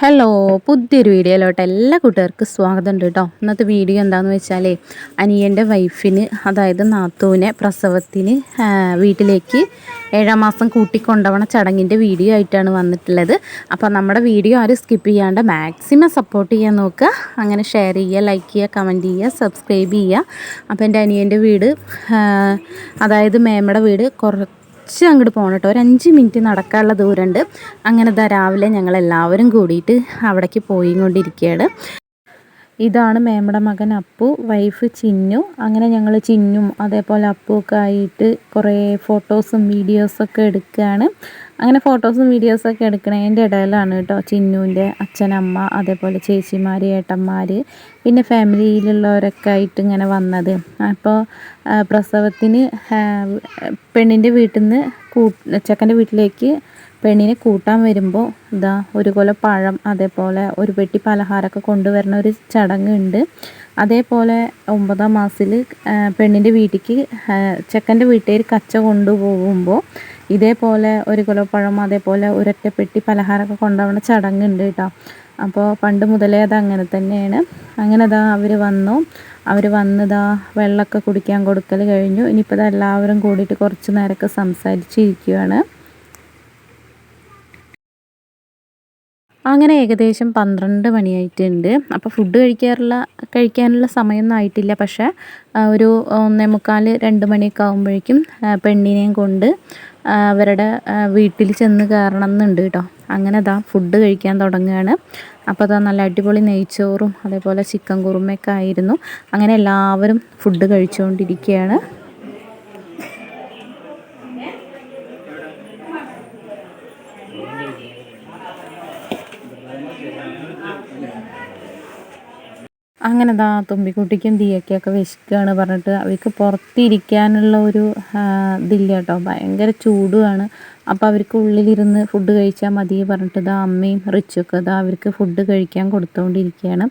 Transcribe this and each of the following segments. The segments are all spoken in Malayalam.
ഹലോ പുതിയൊരു വീഡിയോയിലോട്ട് എല്ലാ കൂട്ടുകാർക്കും സ്വാഗതം ഉണ്ട് കേട്ടോ. ഇന്നത്തെ വീഡിയോ എന്താണെന്ന് വെച്ചാലേ അനിയന്റെ വൈഫിന് അതായത് നാത്തൂനെ പ്രസവത്തിന് വീട്ടിലേക്ക് ഏഴാം മാസം കൂട്ടിക്കൊണ്ടുപോണ ചടങ്ങിന്റെ വീഡിയോ ആയിട്ടാണ് വന്നിട്ടുള്ളത്. അപ്പോൾ നമ്മുടെ വീഡിയോ ആരും സ്കിപ്പ് ചെയ്യാണ്ട് മാക്സിമം സപ്പോർട്ട് ചെയ്യാൻ നോക്കുക. അങ്ങനെ ഷെയർ ചെയ്യുക ലൈക്ക് ചെയ്യുക കമന്റ് ചെയ്യുക സബ്സ്ക്രൈബ് ചെയ്യുക. അപ്പോൾ എന്റെ അനിയന്റെ വീട് അതായത് മേമയുടെ വീട് കുറച്ച് കുറച്ച് അങ്ങോട്ട് പോകണം കേട്ടോ ഒരു അഞ്ച് മിനിറ്റ് നടക്കാനുള്ള ദൂരമുണ്ട് അങ്ങനെ ഇതാ രാവിലെ ഞങ്ങൾ എല്ലാവരും കൂടിയിട്ട് അവിടേക്ക് പോയി കൊണ്ടിരിക്കുകയാണ് ഇതാണ് മേമ്മയുടെ മകൻ അപ്പു വൈഫ് ചിന്നു. അങ്ങനെ ഞങ്ങൾ ചിന്നും അതേപോലെ അപ്പു ഒക്കെ ആയിട്ട് കുറേ ഫോട്ടോസും വീഡിയോസൊക്കെ എടുക്കുകയാണ് അങ്ങനെ ഫോട്ടോസും വീഡിയോസൊക്കെ എടുക്കണതിന്റെ ഇടയിലാണ് കേട്ടോ ചിന്നുവിന്റെ അച്ഛനമ്മ അതേപോലെ ചേച്ചിമാർ ഏട്ടന്മാർ പിന്നെ ഫാമിലിയിലുള്ളവരൊക്കെ ആയിട്ട് ഇങ്ങനെ വന്നത്. അപ്പോൾ പ്രസവത്തിന് പെണ്ണിന്റെ വീട്ടിൽ നിന്ന് കൂ ചെക്കന്റെ വീട്ടിലേക്ക് പെണ്ണിനെ കൂട്ടാൻ വരുമ്പോൾ ഇതാ ഒരു കൊല പഴം അതേപോലെ ഒരു പെട്ടി പലഹാരമൊക്കെ കൊണ്ടുവരുന്ന ഒരു ചടങ്ങുണ്ട് അതേപോലെ ഒമ്പതാം മാസത്തിൽ പെണ്ണിന്റെ വീട്ടിലേക്ക് ചെക്കന്റെ വീട്ടുകാർ കച്ച കൊണ്ടുപോകുമ്പോൾ ഇതേപോലെ ഒരു കുലപ്പഴം പഴം അതേപോലെ ഒരൊറ്റപ്പെട്ടി പലഹാരമൊക്കെ കൊണ്ടുപോകുന്ന ചടങ്ങുണ്ട് കേട്ടോ. അപ്പോൾ പണ്ട് മുതലേ അത് അങ്ങനെ തന്നെയാണ്. അങ്ങനെ അതാ അവർ വന്നു. അവർ വന്നതാ വെള്ളമൊക്കെ കുടിക്കാൻ കൊടുക്കൽ കഴിഞ്ഞു. ഇനിയിപ്പോൾ എല്ലാവരും കൂടിയിട്ട് കുറച്ച് നേരമൊക്കെ സംസാരിച്ചിരിക്കുകയാണ് അങ്ങനെ ഏകദേശം പന്ത്രണ്ട് മണിയായിട്ടുണ്ട്. അപ്പോൾ ഫുഡ് കഴിക്കാറുള്ള കഴിക്കാനുള്ള സമയമൊന്നും ആയിട്ടില്ല. പക്ഷേ ഒരു ഒന്നേ മുക്കാൽ രണ്ട് മണിയൊക്കെ ആകുമ്പോഴേക്കും പെണ്ണിനെയും കൊണ്ട് അവരുടെ വീട്ടിൽ ചെന്ന് കയറണം എന്നുണ്ട് കേട്ടോ. അങ്ങനെ അതാ ഫുഡ് കഴിക്കാൻ തുടങ്ങുകയാണ്. അപ്പോൾ അതാ നല്ല അടിപൊളി നെയ്ച്ചോറും അതേപോലെ ചിക്കൻ കുറുമയൊക്കെ ആയിരുന്നു. അങ്ങനെ എല്ലാവരും ഫുഡ് കഴിച്ചുകൊണ്ടിരിക്കുകയാണ്. അങ്ങനെ ദാ തുമ്പിക്കുട്ടിക്കും ദിയക്കൊക്കെ വിശക്കുകയാണ് പറഞ്ഞിട്ട് അവർക്ക് പുറത്തിരിക്കാനുള്ള ഒരു ഇതില്ല കേട്ടോ. ഭയങ്കര ചൂടുമാണ് അപ്പോൾ അവർക്ക് ഉള്ളിലിരുന്ന് ഫുഡ് കഴിച്ചാൽ മതി പറഞ്ഞിട്ട് ഇതാ അമ്മയും റിച്ചൊക്കെ ഇതാ അവർക്ക് ഫുഡ് കഴിക്കാൻ കൊടുത്തുകൊണ്ടിരിക്കുകയാണ്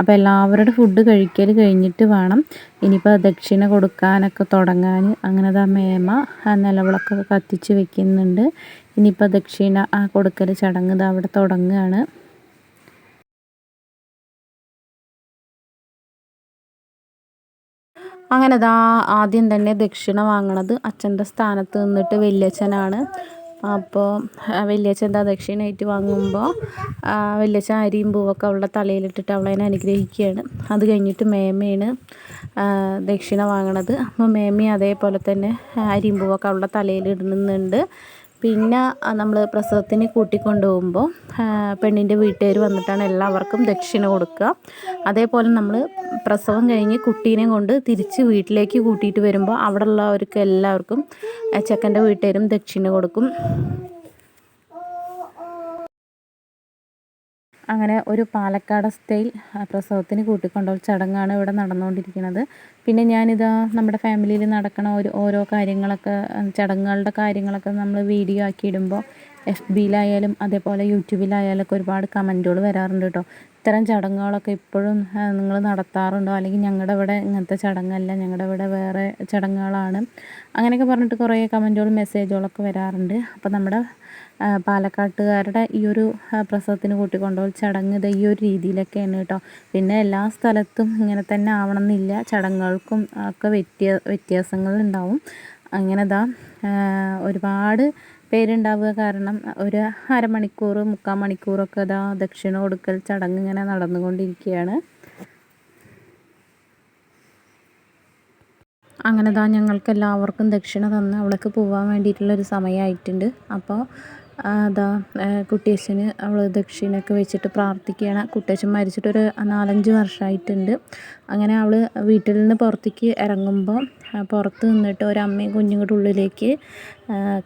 അപ്പോൾ എല്ലാവരുടെ ഫുഡ് കഴിക്കൽ കഴിഞ്ഞിട്ട് വേണം. ഇനിയിപ്പോൾ ദക്ഷിണ കൊടുക്കാനൊക്കെ തുടങ്ങാൻ അങ്ങനെ ദാ മേമ നിലവിളക്കൊക്കെ കത്തിച്ച് വെക്കുന്നുണ്ട്. ഇനിയിപ്പോൾ ദക്ഷിണ കൊടുക്കൽ ചടങ്ങ് ഇതാ അവിടെ തുടങ്ങുകയാണ് അങ്ങനെ ദാ ആദ്യം തന്നെ ദക്ഷിണ വാങ്ങണത് അച്ഛന്റെ സ്ഥാനത്ത് നിന്നിട്ട് വല്യച്ഛനാണ്. അപ്പോൾ വല്യച്ഛൻ എന്താ ദക്ഷിണയായിട്ട് വാങ്ങുമ്പോൾ വല്യച്ഛൻ അരിയും പൂവൊക്കെ അവളുടെ തലയിലിട്ടിട്ട് അവളെ അനുഗ്രഹിക്കുകയാണ്. അത് കഴിഞ്ഞിട്ട് മേമയാണ് ദക്ഷിണ വാങ്ങണത്. അപ്പോൾ മേമയും അതേപോലെ തന്നെ അരിയും പൂവൊക്കെ അവളുടെ തലയിൽ ഇടുന്നുണ്ട്. പിന്നെ നമ്മൾ പ്രസവത്തിന് കൂട്ടിക്കൊണ്ടുപോകുമ്പോൾ പെണ്ണിന്റെ വീട്ടുകാർ വന്നിട്ടാണ് എല്ലാവർക്കും ദക്ഷിണ കൊടുക്കുക. അതേപോലെ നമ്മൾ പ്രസവം കഴിഞ്ഞ് കുട്ടീനെ കൊണ്ട് തിരിച്ച് വീട്ടിലേക്ക് കൂട്ടിയിട്ട് വരുമ്പോൾ അവിടെ ഉള്ളവർക്ക് എല്ലാവർക്കും ചെക്കന്റെ വീട്ടുകാരും ദക്ഷിണ കൊടുക്കും. അങ്ങനെ ഒരു പാലക്കാട് സ്റ്റൈൽ പ്രസവത്തിന് കൂട്ടിക്കൊണ്ടുപോകൽ ചടങ്ങാണ് ഇവിടെ നടന്നുകൊണ്ടിരിക്കുന്നത്. പിന്നെ ഞാനിത് നമ്മുടെ ഫാമിലിയിൽ നടക്കുന്ന ഒരു ഓരോ കാര്യങ്ങളൊക്കെ ചടങ്ങുകളുടെ കാര്യങ്ങളൊക്കെ നമ്മൾ വീഡിയോ ആക്കി ഇടുമ്പോൾ എഫ് ബിയിലായാലും അതേപോലെ യൂട്യൂബിലായാലും ഒക്കെ ഒരുപാട് കമന്റുകൾ വരാറുണ്ട് കേട്ടോ ഇത്തരം ചടങ്ങുകളൊക്കെ ഇപ്പോഴും നിങ്ങൾ നടത്താറുണ്ടോ? അല്ലെങ്കിൽ ഞങ്ങളുടെ ഇവിടെ ഇങ്ങനത്തെ ചടങ്ങല്ല ഞങ്ങളുടെ ഇവിടെ വേറെ ചടങ്ങുകളാണ്? അങ്ങനെയൊക്കെ പറഞ്ഞിട്ട് കുറേ കമന്റുകളും മെസ്സേജുകളൊക്കെ വരാറുണ്ട്. അപ്പോൾ നമ്മുടെ പാലക്കാട്ടുകാരുടെ ഈ ഒരു പ്രസവത്തിന് കൂട്ടിക്കൊണ്ടുപോകൽ ചടങ്ങ് ഇത് ഈ ഒരു രീതിയിലൊക്കെയാണ് കേട്ടോ. പിന്നെ എല്ലാ സ്ഥലത്തും ഇങ്ങനെ തന്നെ ആവണമെന്നില്ല. ചടങ്ങുകൾക്കും ഒക്കെ വ്യത്യ വ്യത്യാസങ്ങളുണ്ടാവും. അങ്ങനെ ദാ ഒരുപാട് പേരുണ്ടാവുക കാരണം ഒരു അരമണിക്കൂർ മുക്കാൽ മണിക്കൂറൊക്കെ ഇതാ ദക്ഷിണ കൊടുക്കൽ ചടങ്ങ് ഇങ്ങനെ നടന്നുകൊണ്ടിരിക്കുകയാണ്. അങ്ങനെ ദാ ഞങ്ങൾക്ക് എല്ലാവർക്കും ദക്ഷിണ തന്ന് അവൾക്ക് പോകാൻ വേണ്ടിയിട്ടുള്ളൊരു സമയമായിട്ടുണ്ട്. അപ്പോൾ അതാ കുട്ടിയച്ഛന് അവൾ ദക്ഷിണയൊക്കെ വെച്ചിട്ട് പ്രാർത്ഥിക്കുകയാണ്. കുട്ടിയച്ഛൻ മരിച്ചിട്ടൊരു നാലഞ്ച് വർഷമായിട്ടുണ്ട് അങ്ങനെ അവൾ വീട്ടിൽ നിന്ന് പുറത്തേക്ക് ഇറങ്ങുമ്പോൾ പുറത്ത് നിന്നിട്ട് ഒരമ്മയും കുഞ്ഞുങ്ങളുടെ ഉള്ളിലേക്ക്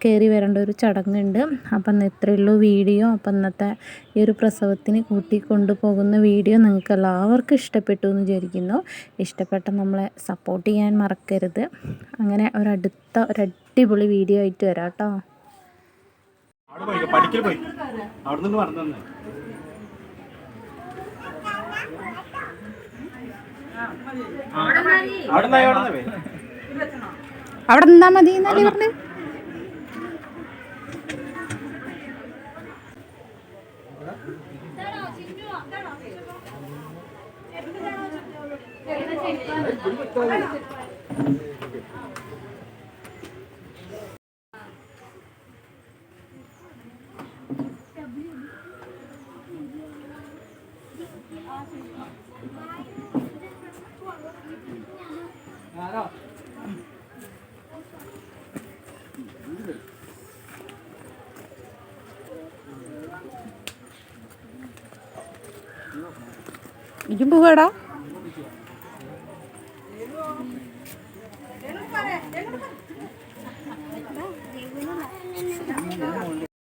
കയറി വരേണ്ട ഒരു ചടങ്ങുണ്ട്. അപ്പം ഇന്ന് ഇത്രയേ ഉള്ളൂ വീഡിയോ. അപ്പം ഇന്നത്തെ ഈ ഒരു പ്രസവത്തിന് കൂട്ടി കൊണ്ടുപോകുന്ന വീഡിയോ നിങ്ങൾക്ക് എല്ലാവർക്കും ഇഷ്ടപ്പെട്ടു എന്ന് വിചാരിക്കുന്നു. ഇഷ്ടപ്പെട്ട നമ്മളെ സപ്പോർട്ട് ചെയ്യാൻ മറക്കരുത്. അങ്ങനെ ഒരടുത്ത ഒരടിപൊളി വീഡിയോ ആയിട്ട് വരാം കേട്ടോ. പഠിക്കൽ പോയി അവിടെ നിന്ന് പറഞ്ഞു തന്നെ അവിടെ നിന്നേ മതി എന്നല്ലേ പറഞ്ഞു? ഇരിക്കും പോവാടാ.